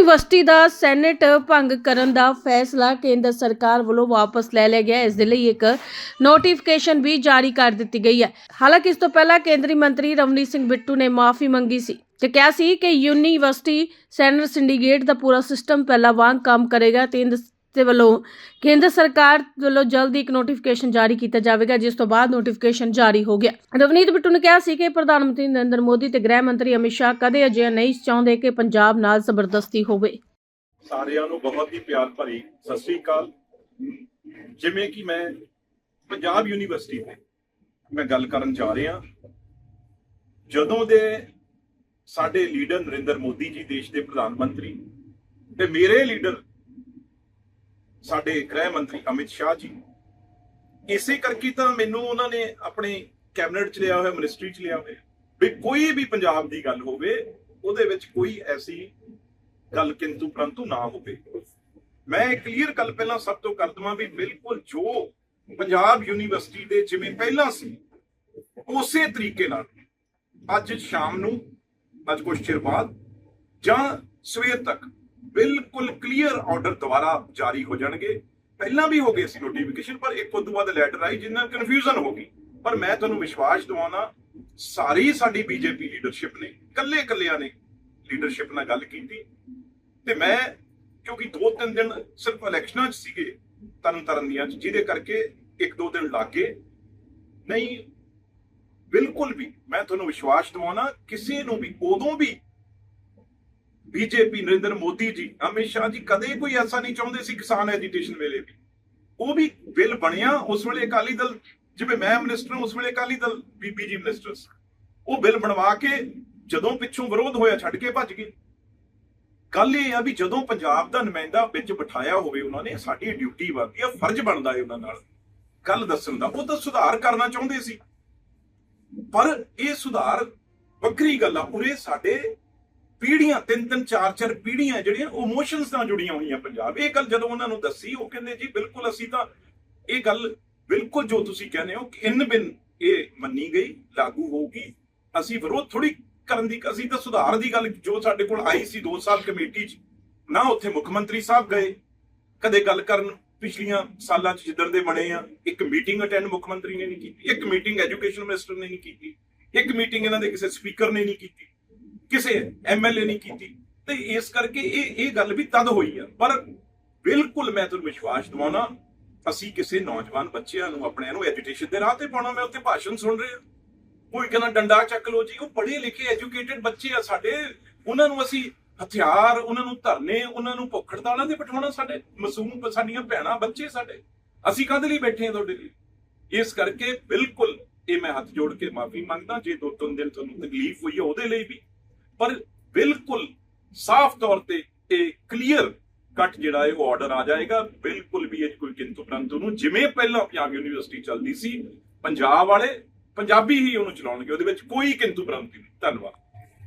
University ਦਾ senate ਭੰਗ ਕਰਨ ਦਾ ਫੈਸਲਾ ਕੇਂਦਰ ਸਰਕਾਰ ਵੱਲੋਂ ਵਾਪਸ ਲੈ ਲਿਆ ਗਿਆ ਹੈ। ਇਸ ਦੇ ਲਈ ਇੱਕ ਨੋਟੀਫਿਕੇਸ਼ਨ ਵੀ ਜਾਰੀ ਕਰ ਦਿੱਤੀ ਗਈ ਹੈ ਹਾਲਾਂਕਿ ਇਸ ਤੋਂ ਪਹਿਲਾਂ ਕੇਂਦਰੀ ਮੰਤਰੀ ਰਵਨੀਤ ਸਿੰਘ ਬਿੱਟੂ ਨੇ ਮਾਫੀ ਮੰਗੀ ਸੀ ਤੇ ਕਿਹਾ ਸੀ ਕਿ ਯੂਨੀਵਰਸਿਟੀ ਸੈਨੇਟ ਸਿੰਡੀਕੇਟ ਦਾ ਪੂਰਾ ਸਿਸਟਮ ਪਹਿਲਾਂ ਵਾਂਗ ਕੰਮ ਕਰੇਗਾ ਤੇ ਇੰਦ- ਵੱਲੋਂ ਕੇਂਦਰ ਸਰਕਾਰ ਵੱਲੋਂ ਜਲਦੀ ਇੱਕ ਨੋਟੀਫਿਕੇਸ਼ਨ ਜਾਰੀ ਕੀਤਾ ਜਾਵੇਗਾ, ਜਿਸ ਤੋਂ ਬਾਅਦ ਨੋਟੀਫਿਕੇਸ਼ਨ ਜਾਰੀ ਹੋ ਗਿਆ। ਰਵਨੀਤ ਬਿੱਟੂ ਨੇ ਕਿਹਾ ਸੀ ਕਿ ਪ੍ਰਧਾਨ ਮੰਤਰੀ ਨਰਿੰਦਰ ਮੋਦੀ ਤੇ ਗ੍ਰਹਿ ਮੰਤਰੀ ਅਮਿਤ ਸ਼ਾਹ ਕਦੇ ਅਜਿਹਾ ਨਹੀਂ ਚਾਹੁੰਦੇ ਕਿ ਪੰਜਾਬ ਨਾਲ ਜ਼ਬਰਦਸਤੀ ਹੋਵੇ। ਸਾਰਿਆਂ ਨੂੰ ਬਹੁਤ ਹੀ ਪਿਆਰ ਭਰੀ ਸਤਿ ਸ੍ਰੀ ਅਕਾਲ। ਜਿਵੇਂ ਕਿ ਮੈਂ ਪੰਜਾਬ ਯੂਨੀਵਰਸਿਟੀ ਤੇ ਮੈਂ ਗੱਲ ਕਰਨ ਜਾ ਰਿਹਾ, ਜਦੋਂ ਦੇ ਸਾਡੇ ਲੀਡਰ ਨਰਿੰਦਰ ਮੋਦੀ ਜੀ, ਦੇਸ਼ ਦੇ ਪ੍ਰਧਾਨ ਮੰਤਰੀ ਤੇ ਮੇਰੇ ਲੀਡਰ ਸਾਡੇ ਗ੍ਰਹਿ ਮੰਤਰੀ ਅਮਿਤ ਸ਼ਾਹ ਜੀ। ਇਸੇ ਕਰਕੇ ਤਾਂ ਮੈਨੂੰ ਉਹਨਾਂ ਨੇ ਆਪਣੇ ਕੈਬਨਿਟ ਚ ਲਿਆ ਹੋਇਆ, ਮਿਨਿਸਟਰੀ ਚ ਲਿਆ ਹੋਇਆ। ਵੀ ਕੋਈ ਵੀ ਪੰਜਾਬ ਦੀ ਗੱਲ ਹੋਵੇ, ਉਹਦੇ ਵਿੱਚ ਕੋਈ ਐਸੀ ਗੱਲ ਕਿੰਤੂ ਪਰੰਤੂ ਨਾ ਹੋਵੇ। ਮੈਂ ਕਲੀਅਰ ਗੱਲ ਪਹਿਲਾਂ ਸਭ ਤੋਂ ਕਰ ਦਵਾਂ ਵੀ ਬਿਲਕੁਲ ਜੋ ਪੰਜਾਬ ਯੂਨੀਵਰਸਿਟੀ ਦੇ ਜਿਵੇਂ ਪਹਿਲਾਂ ਸੀ, ਉਸੇ ਤਰੀਕੇ ਨਾਲ ਅੱਜ ਸ਼ਾਮ ਨੂੰ, ਅੱਜ ਕੁਝ ਚਿਰ ਬਾਅਦ ਜਾਂ ਸਵੇਰ ਤੱਕ ਬਿਲਕੁਲ ਕਲੀਅਰ ਆਰਡਰ ਦੁਬਾਰਾ ਜਾਰੀ ਹੋ ਜਾਣਗੇ। ਪਹਿਲਾਂ ਵੀ ਹੋ ਗਏ ਸੀ ਨੋਟੀਫਿਕੇਸ਼ਨ ਪਰ ਇੱਕ ਤੋਂ ਬਾਅਦ ਲੈਟਰ ਆਈ ਜਿੰਨਾਂ ਕਨਫਿਊਜ਼ਨ ਹੋ ਗਈ। ਪਰ ਮੈਂ ਤੁਹਾਨੂੰ ਵਿਸ਼ਵਾਸ ਦਿਵਾਉਣਾ, ਸਾਰੀ ਸਾਡੀ ਬੀਜੇਪੀ ਲੀਡਰਸ਼ਿਪ ਨੇ ਕੱਲੇ ਕੱਲਿਆਂ ਨੇ ਲੀਡਰਸ਼ਿਪ ਨਾਲ ਗੱਲ ਕੀਤੀ। ਤੇ ਮੈਂ, ਕਿਉਂਕਿ ਦੋ ਤਿੰਨ ਦਿਨ ਸਿਰਫ ਇਲੈਕਸ਼ਨਾਂ 'ਚ ਸੀਗੇ ਤਰਨ ਤਰਨ ਦੀਆਂ, ਜਿਹਦੇ ਕਰਕੇ ਇੱਕ ਦੋ ਦਿਨ ਲੱਗੇ ਨਹੀਂ, ਬਿਲਕੁਲ ਵੀ ਮੈਂ ਤੁਹਾਨੂੰ ਵਿਸ਼ਵਾਸ ਦਿਵਾਉਣਾ, ਕਿਸੇ ਨੂੰ ਵੀ, ਉਦੋਂ ਵੀ ਬੀਜੇਪੀ ਨਰਿੰਦਰ ਮੋਦੀ ਜੀ ਅਮਿਤ ਸ਼ਾਹ ਜੀ ਕਦੇ ਕੋਈ ਐਸਾ ਨਹੀਂ ਚਾਹੁੰਦੇ ਸੀ ਕਿਸਾਨ ਐਜੀਟੇਸ਼ਨ ਵੇਲੇ ਵੀ। ਉਹ ਵੀ ਬਿੱਲ ਬਣਿਆ ਉਸ ਵੇਲੇ ਅਕਾਲੀ ਦਲ, ਜਿਵੇਂ ਮੈਂ ਮਿਨਿਸਟਰ ਉਸ ਵੇਲੇ ਅਕਾਲੀ ਦਲ, ਬੀਬੀ ਜੀ ਮਿਨਿਸਟਰ ਉਹ ਬਿੱਲ ਬਣਵਾ ਕੇ ਜਦੋਂ ਪਿੱਛੋਂ ਵਿਰੋਧ ਹੋਇਆ ਛੱਡ ਕੇ ਭੱਜ ਗਏ। ਗੱਲ ਇਹ ਆ ਵੀ ਜਦੋਂ ਪੰਜਾਬ ਦਾ ਨੁਮਾਇੰਦਾ ਵਿੱਚ ਬਿਠਾਇਆ ਹੋਵੇ ਉਹਨਾਂ ਨੇ, ਸਾਡੀ ਡਿਊਟੀ ਬਣਦੀ ਆ, ਫਰਜ਼ ਬਣਦਾ ਹੈ ਉਹਨਾਂ ਨਾਲ ਗੱਲ ਦੱਸਣ ਦਾ। ਉਹ ਤਾਂ ਸੁਧਾਰ ਕਰਨਾ ਚਾਹੁੰਦੇ ਸੀ। ਪਰ ਇਹ ਸੁਧਾਰ ਵੱਖਰੀ ਗੱਲ ਆ, ਉਰੇ ਸਾਡੇ ਪੀੜ੍ਹੀਆਂ, ਤਿੰਨ ਤਿੰਨ, ਚਾਰ ਚਾਰ ਪੀੜੀਆਂ ਜਿਹੜੀਆਂ ਉਹ ਇਮੋਸ਼ਨਸ ਨਾਲ ਜੁੜੀਆਂ ਹੋਈਆਂ ਪੰਜਾਬ। ਇਹ ਗੱਲ ਜਦੋਂ ਉਹਨਾਂ ਨੂੰ ਦੱਸੀ, ਉਹ ਕਹਿੰਦੇ, ਜੀ, ਬਿਲਕੁਲ ਅਸੀਂ ਤਾਂ ਇਹ ਗੱਲ ਬਿਲਕੁਲ ਜੋ ਤੁਸੀਂ ਕਹਿੰਦੇ ਹੋ ਕਿ ਇਨ ਬਿਨ ਇਹ ਮੰਨੀ ਗਈ, ਲਾਗੂ ਹੋਊਗੀ। ਅਸੀਂ ਵਿਰੋਧ ਥੋੜੀ ਕਰਨ ਦੀ, ਅਸੀਂ ਤਾਂ ਸੁਧਾਰ ਦੀ ਗੱਲ ਜੋ ਸਾਡੇ ਕੋਲ ਆਈ ਸੀ 2 ਸਾਲ ਕਮੇਟੀ 'ਚ, ਨਾ ਉੱਥੇ ਮੁੱਖ ਮੰਤਰੀ ਸਾਹਿਬ ਗਏ। ਕਦੇ ਗੱਲ ਕਰਨ ਪਿਛਲੀਆਂ ਸਾਲਾਂ 'ਚ ਜਿੱਦਣ ਦੇ ਬਣੇ ਆ, ਇੱਕ ਮੀਟਿੰਗ ਅਟੈਂਡ ਮੁੱਖ ਮੰਤਰੀ ਨੇ ਨਹੀਂ ਕੀਤੀ, ਇੱਕ ਮੀਟਿੰਗ ਐਜੂਕੇਸ਼ਨ ਮਿਨਿਸਟਰ ਨੇ ਨਹੀਂ ਕੀਤੀ, ਇੱਕ ਮੀਟਿੰਗ ਇਹਨਾਂ ਦੇ ਕਿਸੇ ਸਪੀਕਰ ਨੇ ਨਹੀਂ ਕੀਤੀ। ਕਿਸੇ ਐਮਐਲਏ ਨਹੀਂ ਕੀਤੀ। ਤੇ ਇਸ ਕਰਕੇ ਇਹ ਇਹ ਗੱਲ ਵੀ ਤਦ ਹੋਈ ਆ। ਪਰ ਬਿਲਕੁਲ ਮੈਂ ਤੁਹਾਨੂੰ ਵਿਸ਼ਵਾਸ ਦਿਵਾਉਣਾ, ਅਸੀਂ ਕਿਸੇ ਨੌਜਵਾਨ ਬੱਚਿਆਂ ਨੂੰ, ਆਪਣਿਆਂ ਨੂੰ ਐਜੂਕੇਸ਼ਨ ਦੇ ਰਾਹ ਤੇ ਪਾਉਣਾ, ਮੈਂ ਉੱਥੇ ਭਾਸ਼ਣ ਸੁਣ ਰਿਹਾ। ਕੋਈ ਕਹਿੰਦਾ ਡੰਡਾ ਚੱਕ ਲੋ ਜੀ, ਉਹ ਪੜ੍ਹੇ ਲਿਖੇ ਐਜੂਕੇਟਿਡ ਬੱਚੇ ਆ ਸਾਡੇ। ਉਹਨਾਂ ਨੂੰ ਅਸੀਂ ਹਥਿਆਰ, ਉਹਨਾਂ ਨੂੰ ਧਰਨੇ, ਉਹਨਾਂ ਨੂੰ ਭੁੱਖ ਹੜਤਾਲਾਂ ਤੇ ਬਿਠਾਉਣਾ ਸਾਡੇ। ਮਾਸੂਮ ਸਾਡੀਆਂ ਭੈਣਾਂ, ਬੱਚੇ ਸਾਡੇ। ਅਸੀਂ ਕਾਹਦੇ ਲਈ ਬੈਠੇ ਆ ਤੁਹਾਡੇ ਲਈ? ਇਸ ਕਰਕੇ ਬਿਲਕੁਲ ਇਹ ਮੈਂ ਹੱਥ ਜੋੜ ਕੇ ਮਾਫੀ ਮੰਗਦਾ। ਜੇ ਦੋ ਤਿੰਨ ਦਿਨ ਤੁਹਾਨੂੰ ਤਕਲੀਫ ਹੋਈ ਹੈ ਉਹਦੇ ਲਈ ਵੀ। ਪਰ ਬਿਲਕੁਲ ਸਾਫ਼ ਤੌਰ ਤੇ ਇਹ ਕਲੀਅਰ ਕੱਟ ਜਿਹੜਾ ਹੈ ਉਹ ਆਰਡਰ ਆ ਜਾਏਗਾ। ਬਿਲਕੁਲ ਵੀ ਇਹ ਕੋਈ ਕਿੰਤੂ ਪਰੰਤੂ ਨੂੰ, ਜਿਵੇਂ ਪਹਿਲਾਂ ਪੰਜਾਬ ਯੂਨੀਵਰਸਿਟੀ ਚੱਲਦੀ ਸੀ, ਪੰਜਾਬ ਵਾਲੇ ਪੰਜਾਬੀ ਹੀ ਉਹਨੂੰ ਚਲਾਉਣਗੇ, ਉਹਦੇ ਵਿੱਚ ਕੋਈ ਕਿੰਤੂ ਪਰੰਤੂ ਨਹੀਂ। ਧੰਨਵਾਦ।